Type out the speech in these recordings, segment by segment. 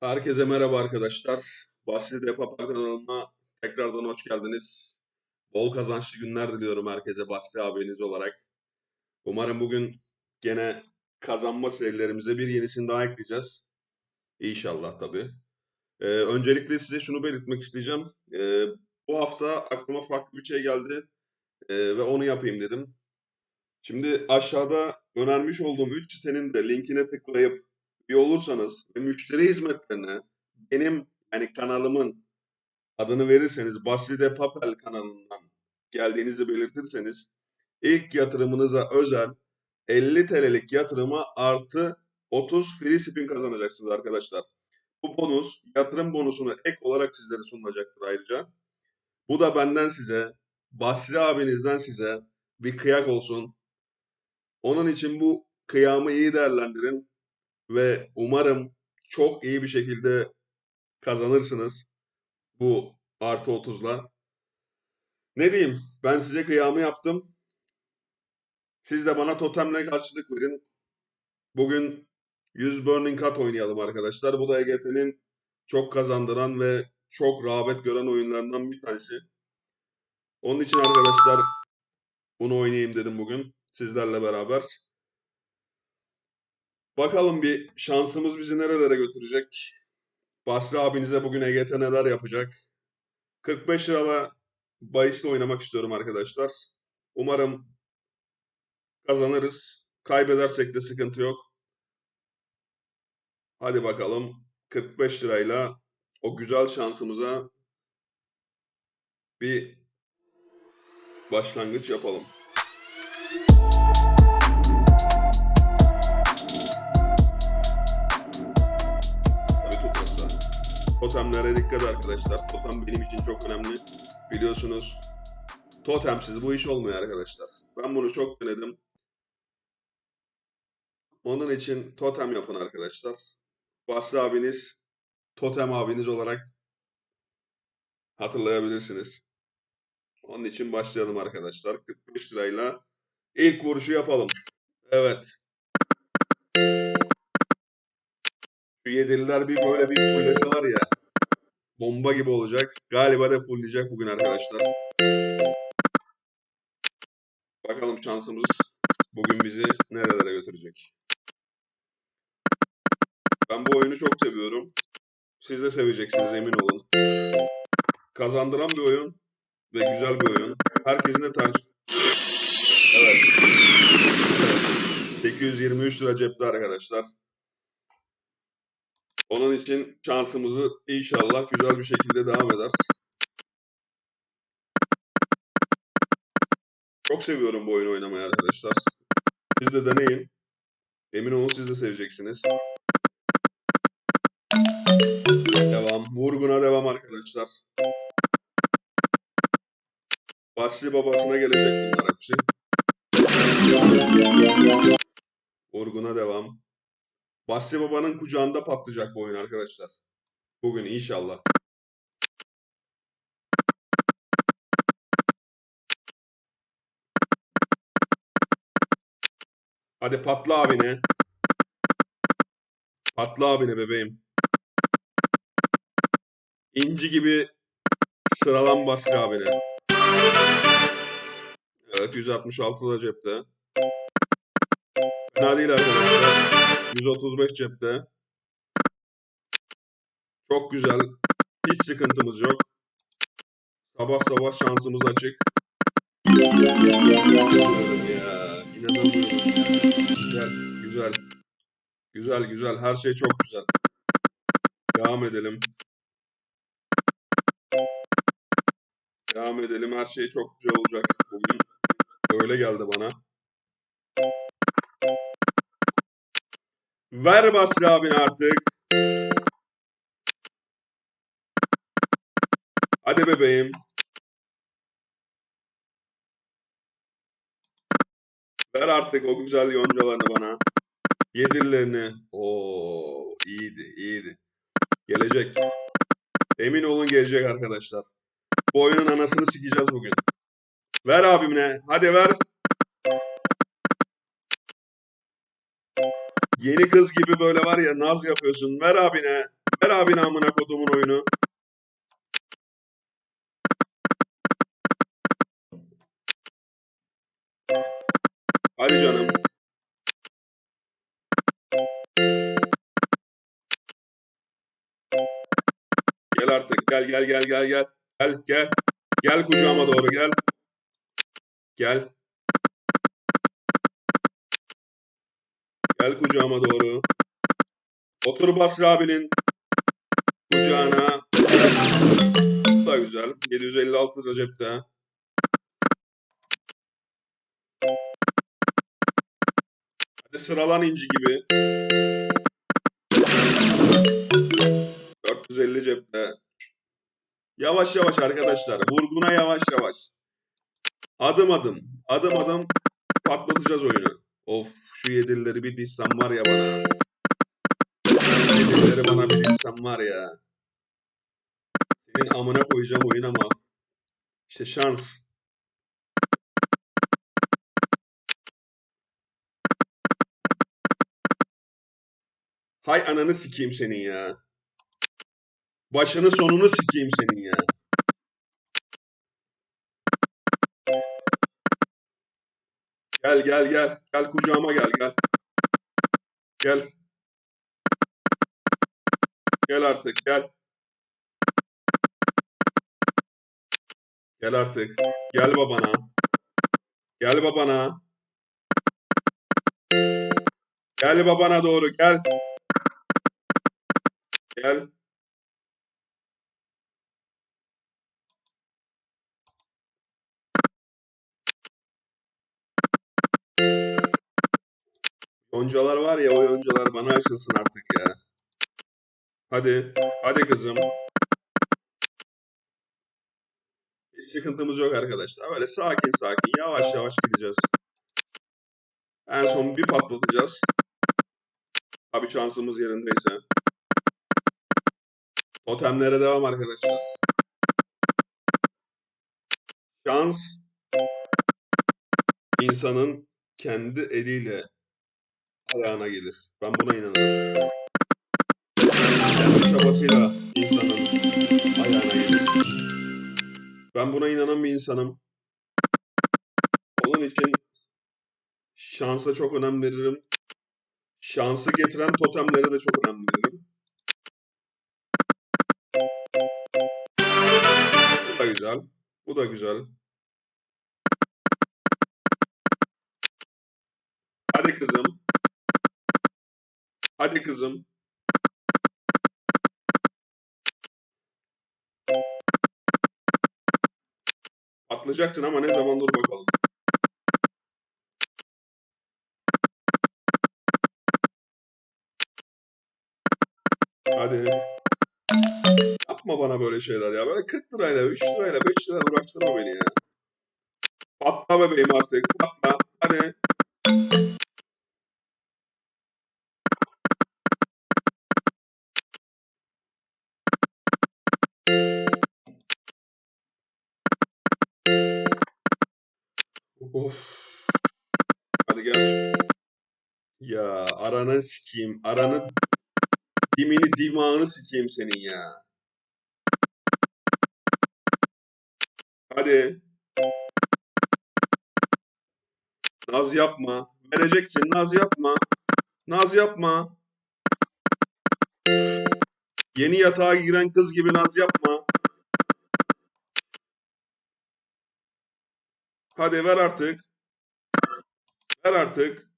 Herkese merhaba arkadaşlar. Basri Depa kanalına tekrardan hoş geldiniz. Bol kazançlı günler diliyorum herkese Basri abiniz olarak. Umarım bugün gene kazanma serilerimize bir yenisini daha ekleyeceğiz. İnşallah tabii. Ee, öncelikle size şunu belirtmek isteyeceğim. Ee, bu hafta aklıma farklı bir şey geldi ee, ve onu yapayım dedim. Şimdi aşağıda önermiş olduğum 3 sitenin de linkine tıklayıp üye olursanız ve müşteri hizmetlerine benim yani kanalımın adını verirseniz Basri Papel kanalından geldiğinizi belirtirseniz ilk yatırımınıza özel 50 TL'lik yatırıma artı 30 free spin kazanacaksınız arkadaşlar. Bu bonus yatırım bonusunu ek olarak sizlere sunulacaktır ayrıca. Bu da benden size, Basri abinizden size bir kıyak olsun. Onun için bu kıyamı iyi değerlendirin ve umarım çok iyi bir şekilde kazanırsınız bu artı 30'la. Ne diyeyim? Ben size kıyamı yaptım. Siz de bana totemle karşılık verin. Bugün 100 Burning Cut oynayalım arkadaşlar. Bu da EGT'nin çok kazandıran ve çok rağbet gören oyunlarından bir tanesi. Onun için arkadaşlar bunu oynayayım dedim bugün sizlerle beraber. Bakalım bir şansımız bizi nerelere götürecek. Basri abinize bugün EGT neler yapacak. 45 lirala bahisle oynamak istiyorum arkadaşlar. Umarım kazanırız. Kaybedersek de sıkıntı yok. Hadi bakalım 45 lirayla o güzel şansımıza bir başlangıç yapalım. Totemlere dikkat arkadaşlar. Totem benim için çok önemli. Biliyorsunuz totemsiz bu iş olmuyor arkadaşlar. Ben bunu çok denedim. Onun için totem yapın arkadaşlar. Basri abiniz, totem abiniz olarak hatırlayabilirsiniz. Onun için başlayalım arkadaşlar. 45 lirayla ilk vuruşu yapalım. Evet. Şu yedililer bir böyle bir fullese var ya. Bomba gibi olacak. Galiba da fullleyecek bugün arkadaşlar. Bakalım şansımız bugün bizi nerelere götürecek. Ben bu oyunu çok seviyorum. Siz de seveceksiniz emin olun. Kazandıran bir oyun ve güzel bir oyun. Herkesin de tercih... Evet. 823 lira cepte arkadaşlar. Onun için şansımızı inşallah güzel bir şekilde devam eder. Çok seviyorum bu oyunu oynamayı arkadaşlar. Siz de deneyin. Emin olun siz de seveceksiniz. Devam. Vurguna devam arkadaşlar. Basri babasına gelecek bunlar hepsi. Vurguna devam. Basri babanın kucağında patlayacak bu oyun arkadaşlar. Bugün inşallah. Hadi patla abine. Patla abine bebeğim. İnci gibi sıralan Basri abine. Evet 166 da cepte. Fena değil arkadaşlar. 135 cepte. Çok güzel. Hiç sıkıntımız yok. Sabah sabah şansımız açık. Ya. Güzel, güzel. Güzel, güzel. Her şey çok güzel. Devam edelim. Devam edelim. Her şey çok güzel olacak bugün. Öyle geldi bana. Ver Basri abin artık. Hadi bebeğim. Ver artık o güzel yoncalarını bana. Yedirlerini. Oo iyiydi, iyiydi. Gelecek. Emin olun gelecek arkadaşlar. Bu oyunun anasını sikeceğiz bugün. Ver abimine. Hadi ver. Yeni kız gibi böyle var ya naz yapıyorsun. Ver abine. Ver abi namına kodumun oyunu. Hadi canım. Gel artık. Gel gel gel gel gel. Gel gel. Gel kucağıma doğru gel. Gel. Gel kucağıma doğru. Otur Basri abinin kucağına. Da güzel. 756 lira. Hadi sıralan inci gibi. 450 cepte. Yavaş yavaş arkadaşlar. Vurguna yavaş yavaş. Adım adım. Adım adım patlatacağız oyunu. Of şu yedilileri bir dizsem var ya bana. Yedilileri bana bir dizsem var ya. Senin amına koyacağım oyun ama. İşte şans. Hay ananı sikeyim senin ya. Başını sonunu sikeyim senin ya. Gel gel gel. Gel kucağıma gel gel. Gel. Gel artık gel. Gel artık. Gel babana. Gel babana. Gel babana doğru gel. Gel. Yoncalar var ya o yoncalar bana açılsın artık ya. Hadi. Hadi kızım. Hiç sıkıntımız yok arkadaşlar. Böyle sakin sakin yavaş yavaş gideceğiz. En son bir patlatacağız. Abi şansımız yerindeyse. Totemlere devam arkadaşlar. Şans insanın kendi eliyle ayağına gelir. Ben buna inanırım. Kendi çabasıyla insanın ayağına gelir. Ben buna inanan bir insanım. Onun için şansa çok önem veririm. Şansı getiren totemlere de çok önem veririm. Bu da güzel. Bu da güzel. Hadi kızım. Hadi kızım. Atlayacaksın ama ne zaman dur bakalım. Hadi. Yapma bana böyle şeyler ya. Böyle 40 lirayla, 3 lirayla, 5 lirayla uğraştırma beni ya. Patla bebeğim artık. Patla. Hadi. Of. Hadi gel. Ya aranı sikeyim. Aranı dimini dimağını sikeyim senin ya. Hadi. Naz yapma. Vereceksin. Naz yapma. Naz yapma. Yeni yatağa giren kız gibi naz yapma. Hadi ver artık. Ver artık.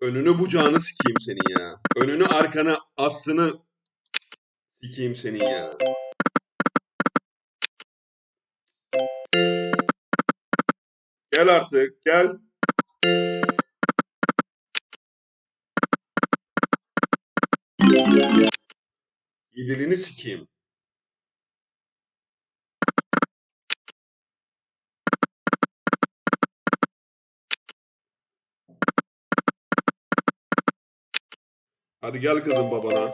Önünü bucağını sikeyim senin ya. Önünü arkanı aslını sikeyim senin ya. Gel artık gel. Yedilini sikeyim. Hadi gel kızım babana.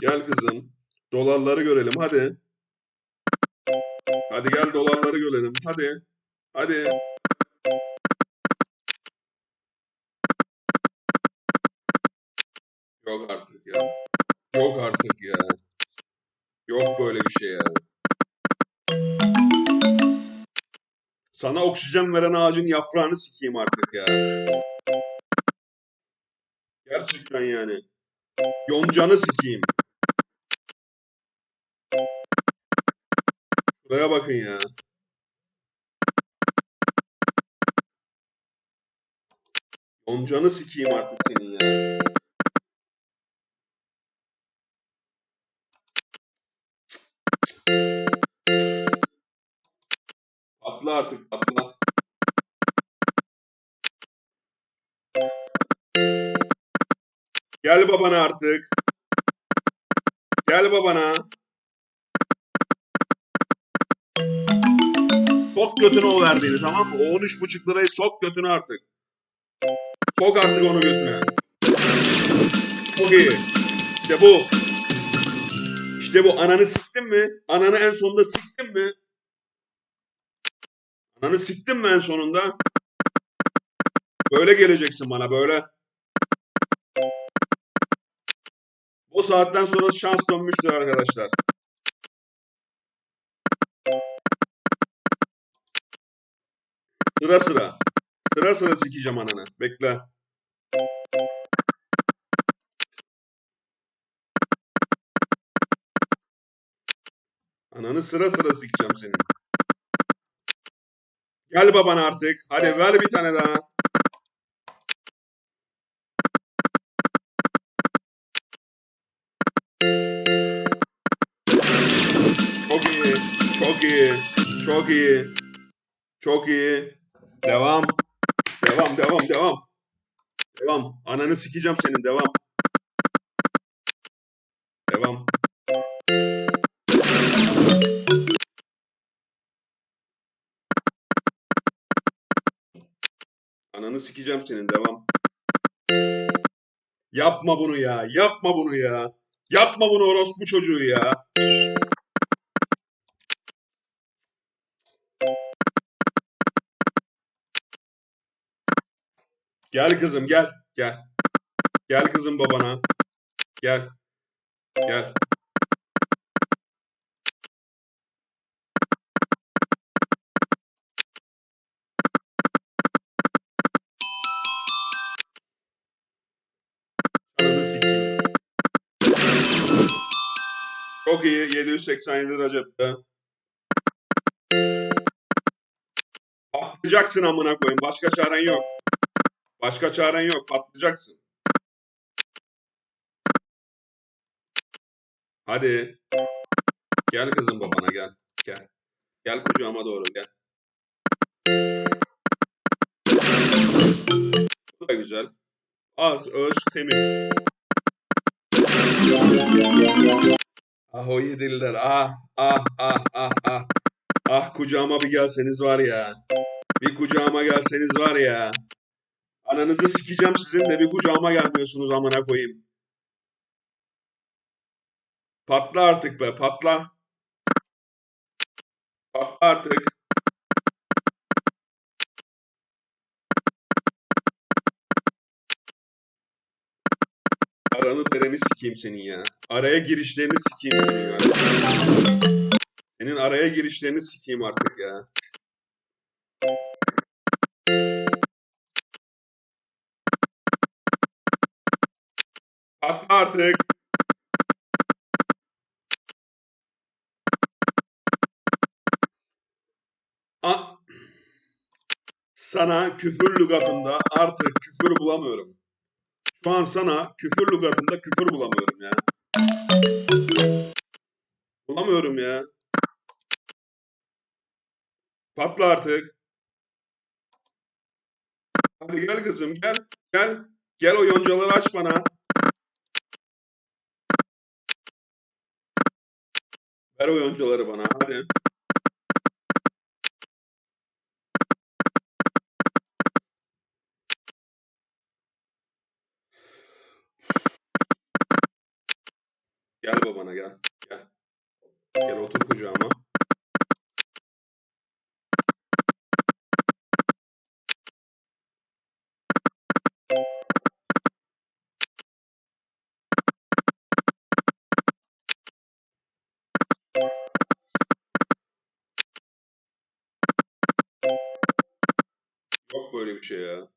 Gel kızım. Dolarları görelim hadi. Hadi gel dolarları görelim. Hadi. Hadi. Yok artık ya. Yok artık ya. Yok böyle bir şey ya. Sana oksijen veren ağacın yaprağını sikeyim artık ya. Gerçekten yani. Yoncanı sikeyim. Şuraya bakın ya. Yoncanı sikeyim artık senin ya. Patla artık patla. Gel babana artık. Gel babana. Sok götüne o verdiğini tamam mı? O 13,5 lirayı sok götüne artık. Sok artık onu götüne. Çok iyi. İşte bu. İşte bu. Ananı siktin mi? Ananı en sonunda siktin mi? Ananı siktin mi en sonunda? Böyle geleceksin bana böyle. O saatten sonra şans dönmüştür arkadaşlar. Sıra sıra. Sıra sıra sikeceğim ananı. Bekle. Ananı sıra sıra sikeceğim senin. Gel baban artık. Hadi ver bir tane daha. Çok iyi. Çok iyi. Çok iyi. Çok iyi. Devam. Devam, devam, devam. Devam. Ananı sikeceğim senin. Devam. Devam. Ananı sikeceğim senin. Devam. Yapma bunu ya. Yapma bunu ya. Yapma bunu orospu çocuğu ya. Gel kızım gel. Gel. Gel kızım babana. Gel. Gel. Çok iyi. 787 lira cepte. Patlayacaksın amına koyayım. Başka çaren yok. Başka çaren yok. Patlayacaksın. Hadi. Gel kızım babana gel. Gel. Gel kucağıma doğru gel. Bu da güzel. Az, öz, temiz. Ah o yedililer. Ah, ah, ah, ah, ah. Ah kucağıma bir gelseniz var ya. Bir kucağıma gelseniz var ya. Ananızı sikeceğim sizin de bir kucağıma gelmiyorsunuz amına koyayım. Patla artık be patla. Patla artık. Aranı dereni sikeyim senin ya. Araya girişlerini sikeyim senin ya. Senin araya girişlerini sikeyim artık ya. Patla artık. A- sana küfür lügatında artık küfür bulamıyorum. Şu an sana küfür lügatında küfür bulamıyorum ya. Bulamıyorum ya. Patla artık. Hadi gel kızım gel. Gel. Gel o yoncaları aç bana. Ver o yoncaları bana hadi. Gel babana gel. Gel. Gel otur kucağıma. Yok böyle bir şey ya.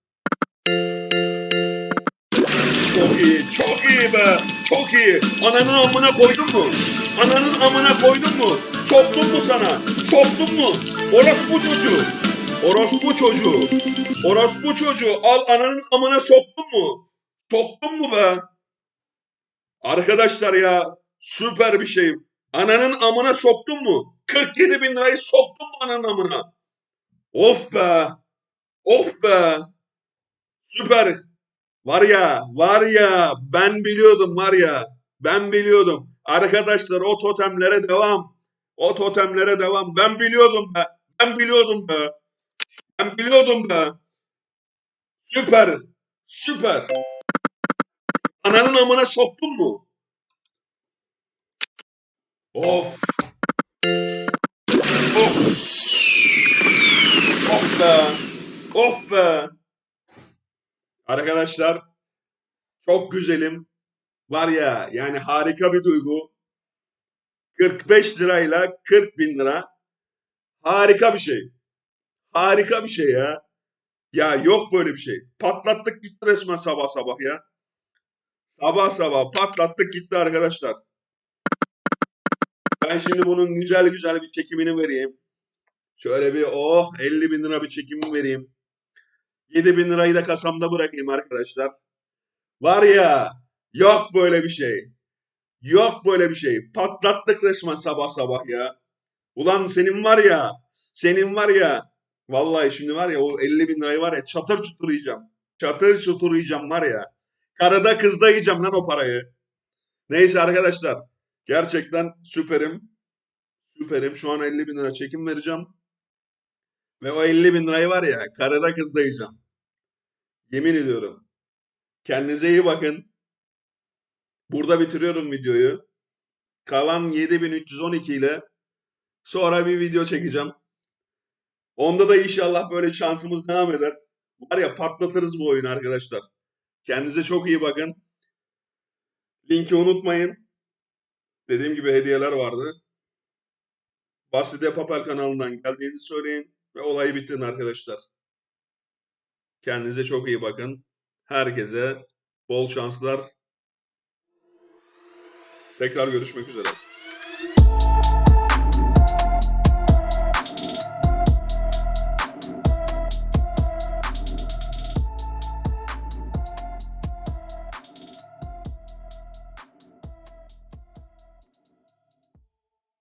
Çok iyi, çok iyi be. Çok iyi. Ananın amına koydun mu? Ananın amına koydun mu? Soktum mu sana? Soktum mu? Orospu çocuğu. Orospu çocuğu. Orospu çocuğu. Al ananın amına soktun mu? Soktun mu be? Arkadaşlar ya süper bir şey. Ananın amına soktun mu? 47 bin lirayı soktun mu ananın amına? Of be. Of be. Süper. Var ya, var ya, ben biliyordum var ya, ben biliyordum. Arkadaşlar o totemlere devam. O totemlere devam. Ben biliyordum be. Ben biliyordum be. Ben biliyordum be. Süper. Süper. Ananın amına soktun mu? Of. Of. Of be. Of be. Arkadaşlar çok güzelim. Var ya yani harika bir duygu. 45 lirayla 40 bin lira. Harika bir şey. Harika bir şey ya. Ya yok böyle bir şey. Patlattık gitti resmen sabah sabah ya. Sabah sabah patlattık gitti arkadaşlar. Ben şimdi bunun güzel güzel bir çekimini vereyim. Şöyle bir oh 50 bin lira bir çekimi vereyim. 7 bin lirayı da kasamda bırakayım arkadaşlar. Var ya yok böyle bir şey. Yok böyle bir şey. Patlattık resmen sabah sabah ya. Ulan senin var ya senin var ya vallahi şimdi var ya o 50 bin lirayı var ya çatır çutur yiyeceğim. Çatır çutur yiyeceğim var ya. Karada kızda yiyeceğim lan o parayı. Neyse arkadaşlar gerçekten süperim. Süperim. Şu an 50 bin lira çekim vereceğim. Ve o 50 bin lirayı var ya karada kızda yiyeceğim. Yemin ediyorum. Kendinize iyi bakın. Burada bitiriyorum videoyu. Kalan 7312 ile sonra bir video çekeceğim. Onda da inşallah böyle şansımız devam eder. Var ya patlatırız bu oyunu arkadaşlar. Kendinize çok iyi bakın. Linki unutmayın. Dediğim gibi hediyeler vardı. Baside Papel kanalından geldiğini söyleyin ve olayı bitirin arkadaşlar. Kendinize çok iyi bakın. Herkese bol şanslar. Tekrar görüşmek üzere.